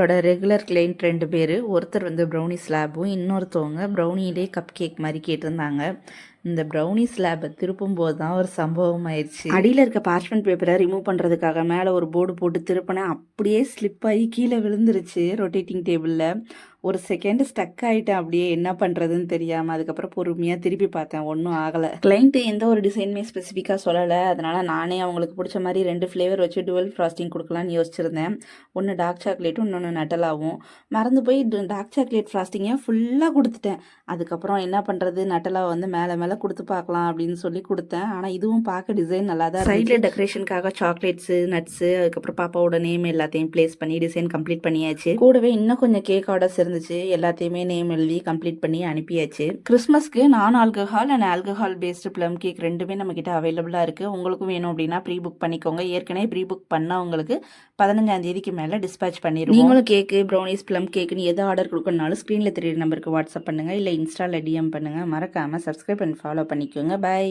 நம்மளோட regular client ரெண்டு பேர். ஒருத்தர் வந்து ப்ரௌனி ஸ்லாபும் இன்னொருத்தவங்க ப்ரௌனிலே கப் கேக் மாதிரி கேட்டிருந்தாங்க. இந்த ப்ரௌனி ஸ்லாபை திருப்பும் போது தான் ஒரு சம்பவம் ஆயிடுச்சு அடியில் இருக்க பார்ச்மெண்ட் பேப்பரை ரிமூவ் பண்ணுறதுக்காக மேலே ஒரு போர்டு போட்டு திருப்பினேன். அப்படியே ஸ்லிப் ஆகி கீழே விழுந்துருச்சு ரொட்டேட்டிங் டேபிளில் ஒரு செகண்ட் ஸ்டக் ஆகிட்டேன் அப்படியே என்ன பண்ணுறதுன்னு தெரியாமல் அதுக்கப்புறம் பொறுமையாக திருப்பி பார்த்தேன். ஒன்றும் ஆகலை. கிளைண்ட்டு எந்த ஒரு டிசைனுமே ஸ்பெசிஃபிக்காக சொல்லலை. அதனால் நானே அவங்களுக்கு பிடிச்ச மாதிரி ரெண்டு ஃப்ளேவர் வச்சு டுவெல் ஃப்ராஸ்டிங் கொடுக்கலான்னு யோசிச்சிருந்தேன். ஒன்று டார்க் சாக்லேட்டும் இன்னொன்று நட்டலாவும். மறந்து போய் டார்க் சாக்லேட் ஃப்ராஸ்டிங்கை ஃபுல்லாக கொடுத்துட்டேன். அதுக்கப்புறம் என்ன பண்ணுறது நட்டலா வந்து மேலே மேலே கொடுத்து பார்க்கலாம் அப்படின்னு சொல்லி கொடுத்தேன். ஆனால் இதுவும் பார்க்க டிசைன் நல்லா தான் சைடில் டெக்கரேஷனுக்காக சாக்லேட்ஸு நட்ஸு அதுக்கப்புறம் பாப்பாவோட நேம் எல்லாத்தையும் ப்ளேஸ் பண்ணி டிசைன் கம்ப்ளீட் பண்ணியாச்சு. கூடவே இன்னும் கொஞ்சம் கேக் ஆர்டர்ஸ் இருந்துச்சு. எல்லாத்தையுமே நேம் எழுதி கம்ப்ளீட் பண்ணி அனுப்பியாச்சு. கிறிஸ்மஸ்க்கு நான் alcohol and alcohol based plum cake ரெண்டுமே நம்மக்கிட்ட அவைலபிளாக இருக்குது உங்களுக்கும் வேணும் அப்படின்னா ப்ரீ புக் பண்ணிக்கோங்க. ஏற்கனவே ப்ரீ புக் பண்ணவங்களுக்கு பதினஞ்சாம் தேதிக்கு மேலே டிஸ்பேச் பண்ணிடுவோம் நீங்களும் கேக்கு ப்ரௌனிஸ் ப்ளம் கேக்குன்னு எது ஆர்டர் கொடுக்கணும்னாலும் ஸ்க்ரீனில் தெரியுற நம்பருக்கு வாட்ஸ்அப் பண்ணுங்கள் இல்லை இன்ஸ்டாவில் டிஎம் பண்ணுங்கள் மறக்காமல் சப்ஸ்கிரைப் அண்ட் ஃபாலோ பண்ணிக்கோங்க. பை